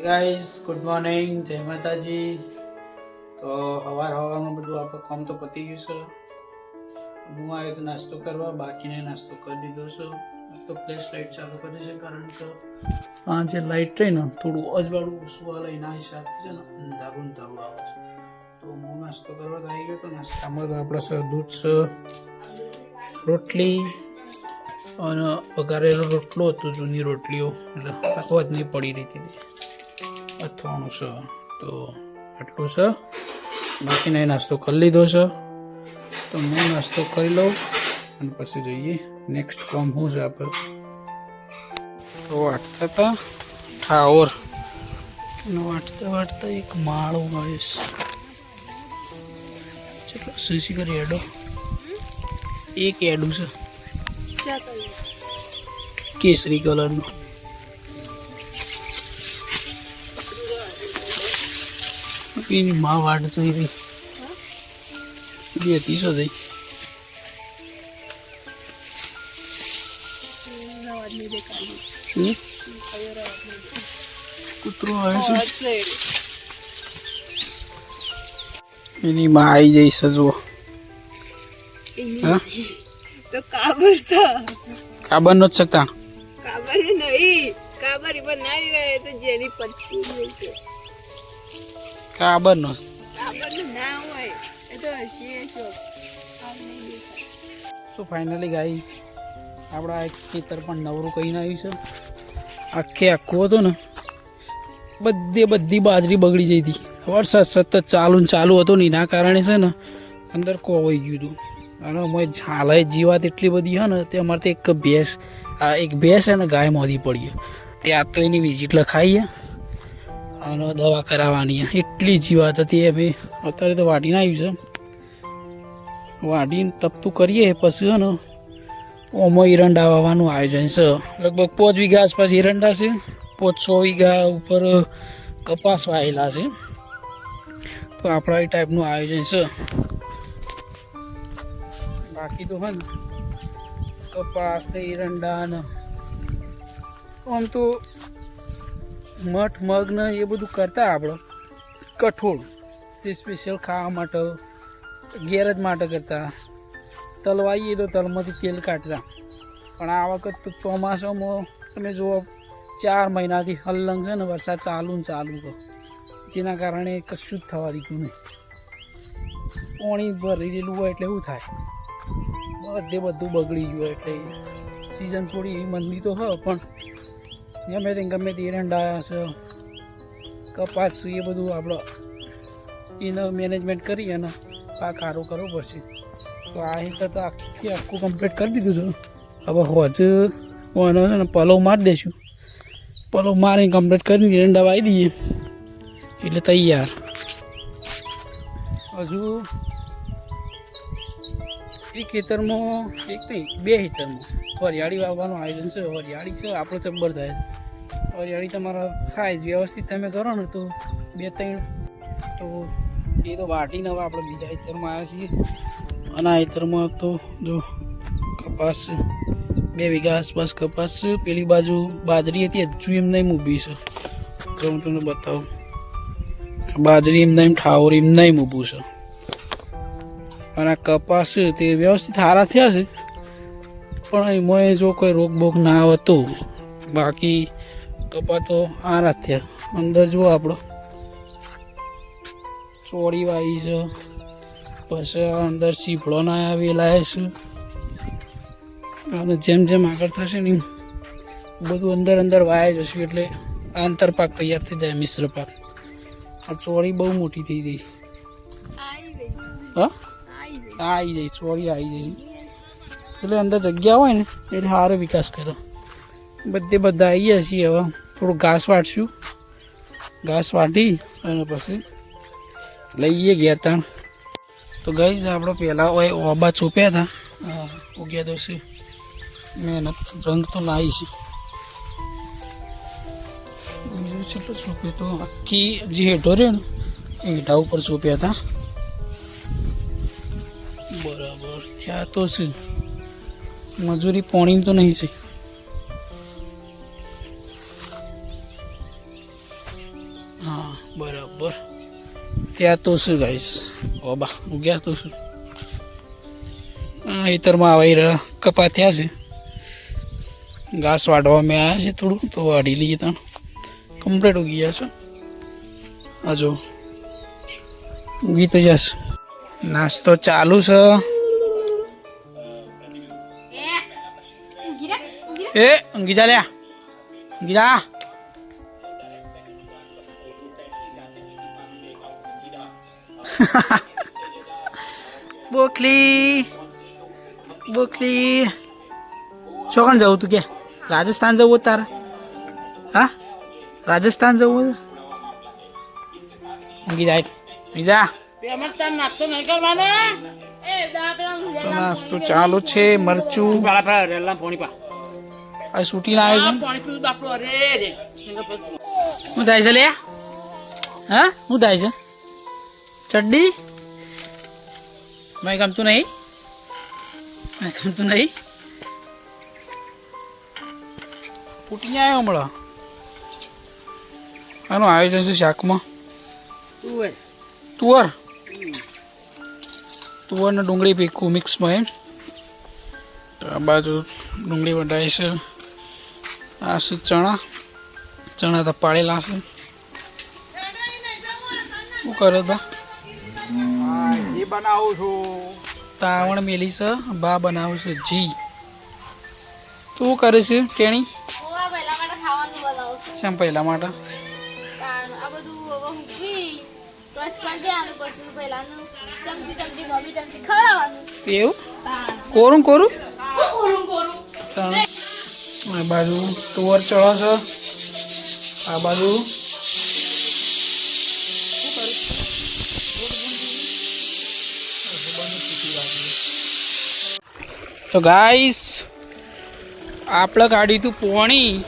Guys good morning જય માતાજી. તો હવાર હવામાં બધું આપણે કામ તો પતી ગયું છે. હું આવ્યો તો નાસ્તો કરવા, બાકીને નાસ્તો કરી દીધો છે. તો પ્લેસ લાઇટ ચાલુ કરી છે, કારણ કે આ જે લાઇટ રહી ને, થોડું અજવાળું ઓછું આવે એના હિસાબથી છે ને, અંધારું અંધારું આવે છે. તો હું નાસ્તો કરવા તો આવી ગયો તો, નાસ્તામાં તો આપણે સર દૂધ છે, રોટલી અને વઘારેલો રોટલો હતો, જૂની રોટલીઓ. એટલે નહીં પડી રહી હતી. અથાણું છે. તો આટલું છે. બાકીને એ નાસ્તો કરી લીધો છે. તો હું નાસ્તો કરી લઉં અને પછી જોઈએ. નેક્સ્ટ કામ શું છે આપણે તો વાટતા હતા ઠાવર અને વાટતા વાટતા એક માળો આવીશ ચલો સીસી કરી એડો એક એડું છે. કેસરી કલરનું. એની માં વાટ જોઈ રહી. બે ત્રીસો જઈ કૂતરો આવે છે. એની માં આવી જઈ સજવો. તો કાબર કાબર નો જ શકતા કાબર નહીં. કાબર પણ ના આવે તો જેની હોય છે કાબર નો. સો ફાઇનલી ગાઈસ આપણા એક ખેતર પણ નવરું કહીને આવ્યું છે. આખે આખું હતું ને, બધે બધી બાજરી બગડી જઈ હતી. વરસાદ સતત ચાલુ ને ચાલુ હતો ને એના કારણે છે ને, અંદર કોવાઈ ગયું હતું. અને અમે ઝાલાય જીવાત એટલી બધી છે ને, તે અમારે એક ભેંસ, આ એક ભેંસ અને ગાય મોદી પડી તે આ તો એની વિઝિટ લખાઈએ અને દવા કરાવવાની એટલી જીવાત હતી એ ભાઈ અત્યારે તો વાટીને આવ્યું છે. વાટીને તપતું કરીએ પછી છે ને ઓમાં ઈરંડા વાવવાનું આયોજન છે. લગભગ પોચ વીઘા આસપાસ ઈરંડા છે. પોચ સો વીઘા ઉપર કપાસ વાયેલા છે. તો આપણા એ ટાઈપનું આયોજન છે. બાકી તો હે ને કપાસ ને ઈરંડા ને આમ તો મઠ, મગ ને એ બધું કરતા આપણે કઠોળ. જે સ્પેશિયલ ખાવા માટે, ગેરજ માટે કરતા. તલવાઈએ તો તલમાંથી તેલ કાઢતા. પણ આ વખત તો ચોમાસામાં તમે જુઓ, ચાર મહિનાથી હલ્લંગ છે ને વરસાદ ચાલુ ને ચાલુ તો જેના કારણે કશું જ થવા દીધું નહીં. પાણી ભરી દેલું હોય એટલે એવું થાય? બધે બધું બગડી ગયું એટલે સિઝન થોડી મંદી તો હોય પણ ગમે તે ગમે તે એરંડા છે, કપાસ છે, એ બધું આપણો એનો મેનેજમેન્ટ કરી અને પાક સારું કરવો પડશે. તો આ રીતે તો આખી આખું કમ્પ્લીટ કરી દીધું છે. હવે હોજ છે ને પલવ મારી દઈશું પલવ મારીને કમ્પ્લીટ કરીને એરંડા વાવી દઈએ. એટલે તૈયાર. હજુ એક ખેતરમાં, એક નહીં, બે ખેતરમાં વરિયાળી વાવવાનું આયોજન છે. વરિયાળી છે, આપણો ચબ્બર થાય. વરિયાળી તમારા જ, વ્યવસ્થિત તમે કરો ને તો બે ત્રણ. તો એ તો વાટીને હવે આપણે બીજા ખેતરમાં આવ્યા છીએ. અને આ ખેતરમાં તો જો કપાસ બે વીઘા આસપાસ કપાસ પેલી બાજુ બાજરી હતી, હજુ એમ નહીં ઊભી છે. જો હું તમને બતાવું. બાજરી એમ નહીં ઠાવર એમ નહીં ઊભું છે. અને આ કપાસ તે વ્યવસ્થિત સારા થયા છે. પણ એમાં જો કોઈ રોગ બોગ ના આવતો, બાકી કપા આ આરા થયા અંદર જુઓ આપણો. ચોળી વાવી છે. પછી અંદર સીફળો ના આવેલા છે. અને જેમ જેમ આગળ થશે ને બધું અંદર અંદર વાયા જશું એટલે આંતર પાક તૈયાર થઈ જાય મિશ્ર પાક. આ ચોળી બહુ મોટી થઈ ગઈ. હા? આવી જાય ચોળી આવી જાય એટલે અંદર જગ્યા હોય ને એટલે સારો વિકાસ કરે બધે બધા આવી ગયા છીએ હવે. થોડું ઘાસ વાટશું. ઘાસ વાટી અને પછી લઈએ ગયા ત્યાં તો ગઈ આપણે પહેલાં હોય ઓબા ચોપ્યા હતા. ઉગ્યા છે મહેનત, રંગ તો લાવી છે. બીજું કેટલું ચોપ્યું તો આખી જે હેઠો રહ્યો ને, એ હેઠા ઉપર ચોપ્યા હતા. બરાબર ત્યાં તો છે મજૂરી પોણી તો નહીં છે શું ગાઈશ ઓબા ઉગ્યા તો શું હા હેતરમાં આવી કપા થયા છે. ઘાસ વાઢવા મેં આવ્યા છે થોડું તો વાઢી લઈએ ત્યાં કમ્પ્લીટ ઉગી ગયા છે. હજુ ઉગી તો જશે નાસ્તો ચાલુ છે. એ જા લ્યા. ઊંઘી બોખલી. બોખલી. ચોકણ જવું તું કે? રાજસ્થાન જવું તારે? હા? રાજસ્થાન જવું ઊંઘી જાય. ઊંઘી જા. તો નાસ્તો ચાલુ છે મરચું. આ આવ્યો છે હું થાય છે લે? હા? હું થાય છે? ચડ્ડી? મેં ગમતું નહીં. મેં ગમતું નહીં. ફૂટી આવ્યો હમણાં. આનું આયોજન છે શાકમાં. તુવર. તુવર? ને ડુંગળી પીકું મિક્સમાં એમ. આ બાજુ ડુંગળી વઢાય છે. આ છે ચણા. ચણા તો પાળેલા છે. શું કરો તા? બનાવું છું. તાવણ મેલી છે બા બનાવું છે જી તું કરે છે ટેણી ઓવા પહેલા માટે ખાવાનું બનાવું છું. શેમ પહેલા માટે? એવું? કોરું કોરું? કોરું કોરું. આ બાજુ તુવર ચડો છે. આ બાજુ તો ગાઈસ આપણે કાઢ્યું તું પોણી.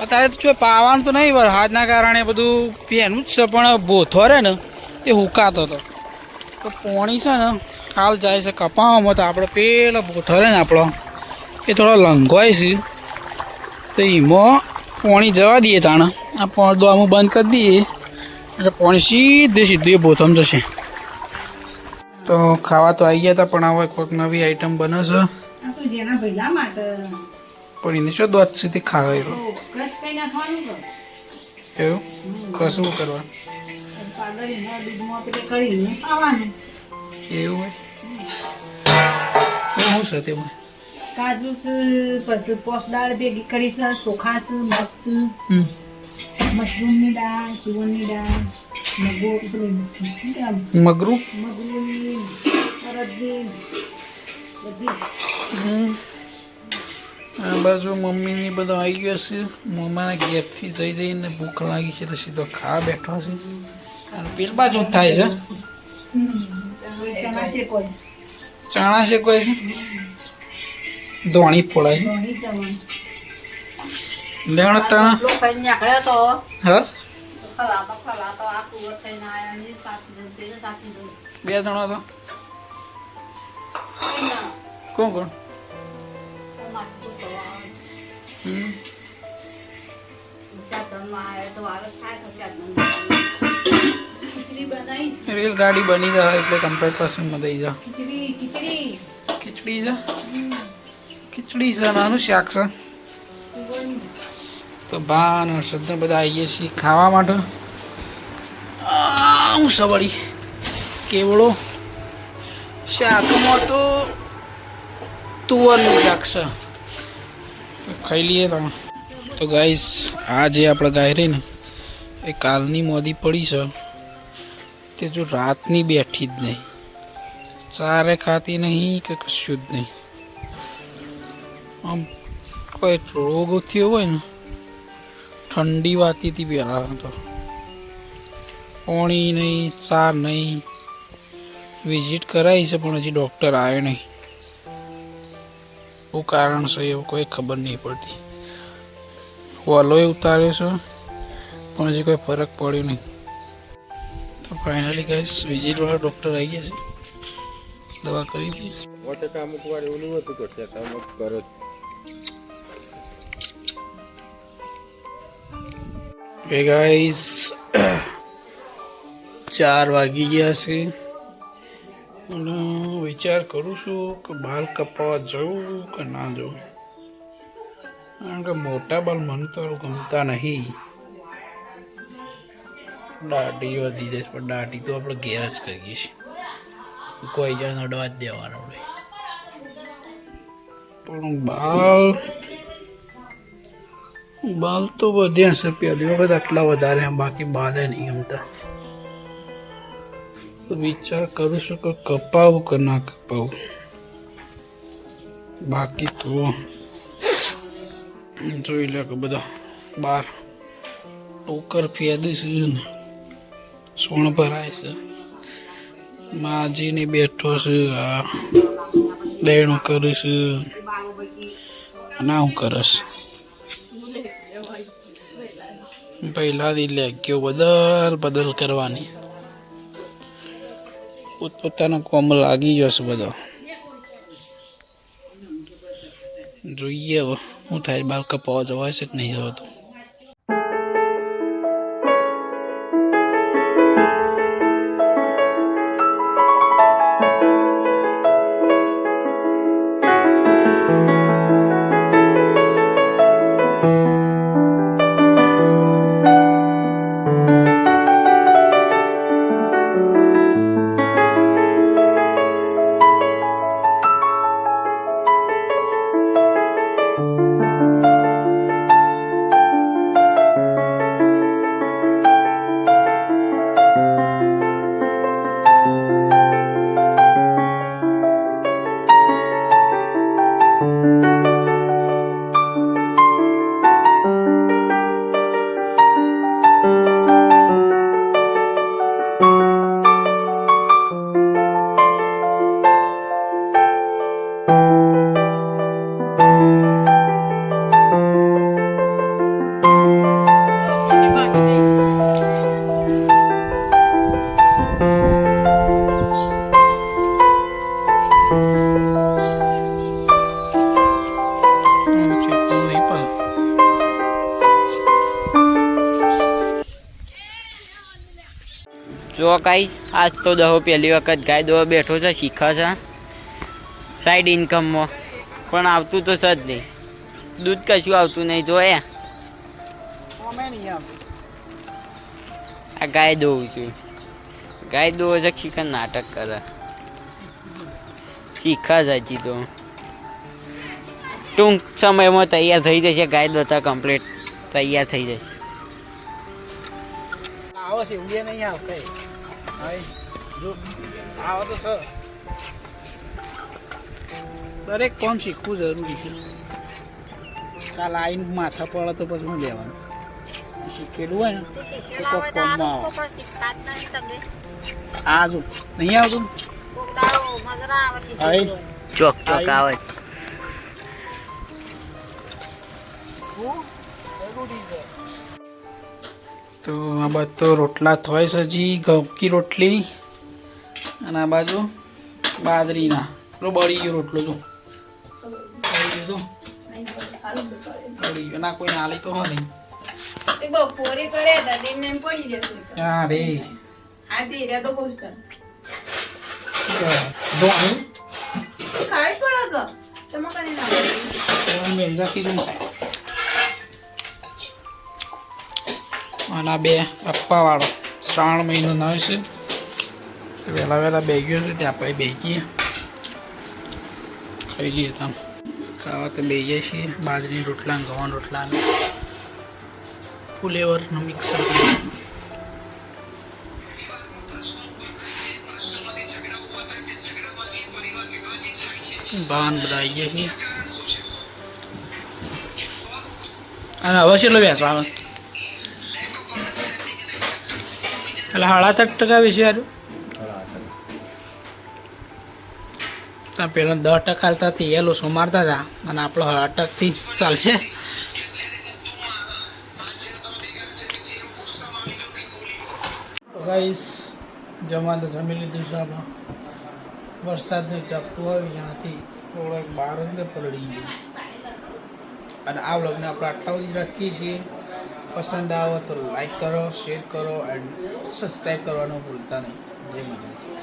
અત્યારે તો જો પાવાનું તો નહીં, વરસાદના કારણે બધું પેનું જ છે, પણ બોથો રહે ને, એ હુકાતો હતો તો પોણી છે ને, હાલ જાય છે કપાવામાં, તો આપણો પેલો બોથો રહે ને આપણો એ થોડો લંઘવાય છે. તો એમાં પોણી જવા દઈએ તાણે. આ પડદો આમાં બંધ કરી દઈએ. એટલે પોણી સીધે સીધું એ બોથમ જશે. તો ખાવા તો આવી ગયા હતા પણ હવે કોઈક નવી આઈટમ બનાવશે પણ એને શું દોધ સુધી ખાવા એવું? કશું કરવા? એવું હોય? શું છે તેમાં? કાજુ છે પછી પોસ દાળ ભેગી કરી છે ચોખા છે મગ છે મશરૂમની દાળ સુવરની દાળ. મગરું આ બાજુ મમ્મીની બધો આવી ગયો છે મમ્માના ગેપથી જઈ જઈને ભૂખ લાગી છે તો સીધો ખા બેઠો છે અને પેલ બાજુ થાય છે ચણા છે કોઈ છે ધોણી ફોડાય લેણ તણા હા બે જણા તો. કોણ કોણ? રેલ ગાડી બની જાય એટલે કમ્પ્લેટ પસંદ દઈ જા. ખીચડી છે ખીચડી છે નાનું શાક છે. તો બા અને બધા આવીએ છીએ ખાવા માટે. હું સવારી. કેવડો શાકમાં તો તુવરનું શાક ખાઈ લઈએ તમે. તો ગાઈસ, આ જે આપણે ગાય રહી ને, એ કાલની મોદી પડી છે. તે જો રાતની બેઠી જ નહીં. ચારે ખાતી નહીં કે કશું જ નહીં. આમ કોઈ રોગ થયો હોય ને ઠંડી વાતી હતી પહેલાં તો. પાણી નહીં, ચા નહીં. વિઝિટ કરાવી છે, પણ હજી ડૉક્ટર આવ્યો નહીં. શું કારણ છે એવું કોઈ ખબર નહીં પડતી. વલોય ઉતાર્યો છે, પણ હજી કોઈ ફરક પડ્યો નહીં. તો ફાઇનલી ગઈશ વિઝિટવાળા ડૉક્ટર આવી ગયા છે. દવા કરી હતી વટકા અમુક વાર એવું હોતું કે તમે કરો જ. ગાઈસ ચાર વાગી ગયા છે. અને વિચાર કરું છું કે બાલ કપાવવા જવું કે ના જવું કારણ કે મોટા બાલ મને તો ગમતા નહીં. દાઢી વધી જશે પણ દાઢી તો આપણે ઘેર જ કરીએ છીએ કોઈ જણ અડવા જ દેવાનો પણ બાલ બાલ તો વધ્યા છે પહેલી વખત આટલા વધારે બાકી બાલે નહીં ગમતા વિચાર કરું છું કે કપાવું કે ના કપાવું. બાકી તો જોઈ લે કે બધા બાર ટોકર ફેદી છે સોણ ભરાય છે. માજીને બેઠો છે, આ દેણું કરીશ ના હું કરસ પહેલાથી લેગ્યો બદલ બદલ કરવાની. પોતપોતાનો કોમ લાગી જશે બધો. જોઈએ હવે હું થાય બાલ કપાવા જવાય છે કે નહીં જવાતું જો કાંઈ આજ તો દહો પહેલી વખત ગાય દોવા બેઠો છે શીખે છે. સાઈડ ઇન્કમમાં પણ આવતું તો સજ નહીં. દૂધ કશું આવતું નહીં જો એ. આ ગાય દોવું છું. ગાય દોવો છે શીખર નાટક કરે. શીખા છે હજી તો. ટૂંક સમયમાં તૈયાર થઈ જશે ગાય દોતા કમ્પ્લીટ તૈયાર થઈ જશે. આવો છે ઉડે નહીં આવતા આવો તો સર દરેક કોમ શીખવું જરૂરી છે. કાલ આવીને માથા પડે તો પછી હું લેવાનું. શીખેલું હોય ને તો કોમમાં આવે. આ જો નહીં આવતું હાય ચોક ચોક આવે. તો આ બાજુ તો રોટલા થોય હજી ઘઉંકી રોટલી અને આ બાજુ બાજરીના. બળી ગયો રોટલો જો. બળી ગયો જો. બળી ગયો. ના કોઈ નાલી તો હો નહીં. બપોરે કરે દાદી ને પડી જશે. હા રે? હા તે તો જો અહીં ખાઈ પડે ગો તમે કને ના મેળજા કીધું અને બે અપ્પાવાળો. શ્રાવણ મહિનો ન છે. તો વહેલા વહેલા બે ગયો છે, ત્યાં આપણે બે ગઈએ ખાઈ લઈએ ત્યાં ખાવા તો બે જઈએ છીએ. બાજરી રોટલા ઘઉં રોટલા, ફુલેવરનું મિક્સર ભાન બધા આવી ગયા છીએ. અને હવે કેટલો બેસવા એટલે સાડા ત્રણ ટકા વિશે ત્યાં પહેલાં દસ ટકા હાલતા હતી એ લોકો મારતા હતા. અને આપણો સાડા ટકથી ચાલશે. ગાઈસ, જમવા તો જમી લીધું છે આપણે. વરસાદનું ચાપતું આવ્યું જ્યાંથી થોડોક બહાર જ પલળી ગયો. અને આ વ્લોગને આપણે આટલા સુધી રાખીએ છીએ. પસંદ આવે તો લાઈક કરો શેર કરો એન્ડ સબસ્ક્રાઈબ કરવાનું ભૂલતા નહીં. જય માતા